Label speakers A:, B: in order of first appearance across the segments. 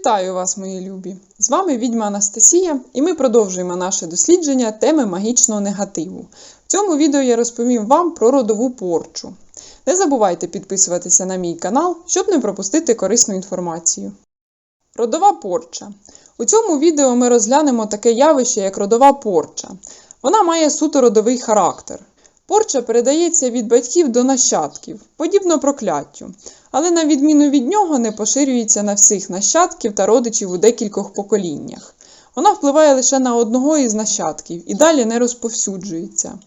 A: Вітаю вас, мої любі! З вами відьма Анастасія, і ми продовжуємо наше дослідження теми магічного негативу. В цьому відео я розповім вам про родову порчу. Не забувайте підписуватися на мій канал, щоб не пропустити корисну інформацію. Родова порча. У цьому відео ми розглянемо таке явище, як родова порча. Вона має суто родовий характер. Порча передається від батьків до нащадків, подібно прокляттю, але на відміну від нього не поширюється на всіх нащадків та родичів у декількох поколіннях. Вона впливає лише на одного із нащадків і далі не розповсюджується.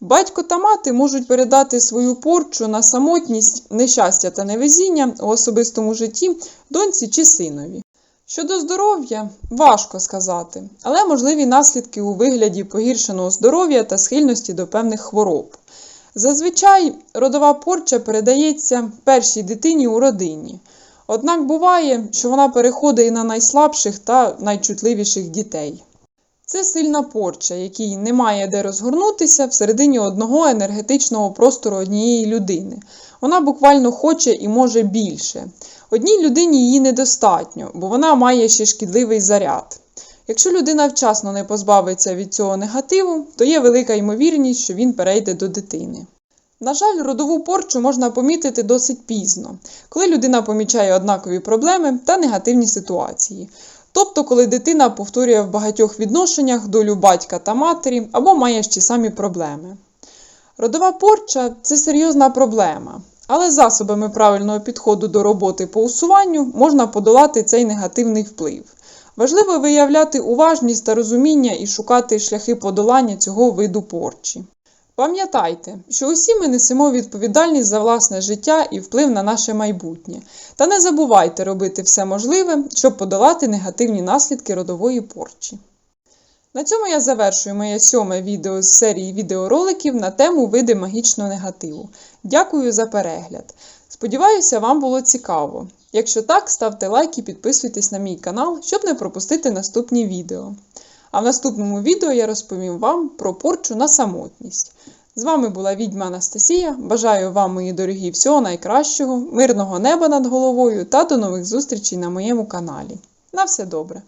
A: Батько та мати можуть передати свою порчу на самотність, нещастя та невезіння у особистому житті доньці чи синові. Щодо здоров'я, важко сказати, але можливі наслідки у вигляді погіршеного здоров'я та схильності до певних хвороб. Зазвичай родова порча передається першій дитині у родині. Однак буває, що вона переходить на найслабших та найчутливіших дітей. Це сильна порча, якій немає де розгорнутися всередині одного енергетичного простору однієї людини. Вона буквально хоче і може більше. Одній людині її недостатньо, бо вона має ще шкідливий заряд. Якщо людина вчасно не позбавиться від цього негативу, то є велика ймовірність, що він перейде до дитини. На жаль, родову порчу можна помітити досить пізно, коли людина помічає однакові проблеми та негативні ситуації. Тобто, коли дитина повторює в багатьох відношеннях долю батька та матері або має ще самі проблеми. Родова порча це серйозна проблема, але засобами правильного підходу до роботи по усуванню можна подолати цей негативний вплив. Важливо виявляти уважність та розуміння і шукати шляхи подолання цього виду порчі. Пам'ятайте, що усі ми несемо відповідальність за власне життя і вплив на наше майбутнє. Та не забувайте робити все можливе, щоб подолати негативні наслідки родової порчі. На цьому я завершую моє сьоме відео з серії відеороликів на тему види магічного негативу. Дякую за перегляд. Сподіваюся, вам було цікаво. Якщо так, ставте лайк і підписуйтесь на мій канал, щоб не пропустити наступні відео. А в наступному відео я розповім вам про порчу на самотність. З вами була відьма Анастасія. Бажаю вам, мої дорогі, всього найкращого, мирного неба над головою та до нових зустрічей на моєму каналі. На все добре!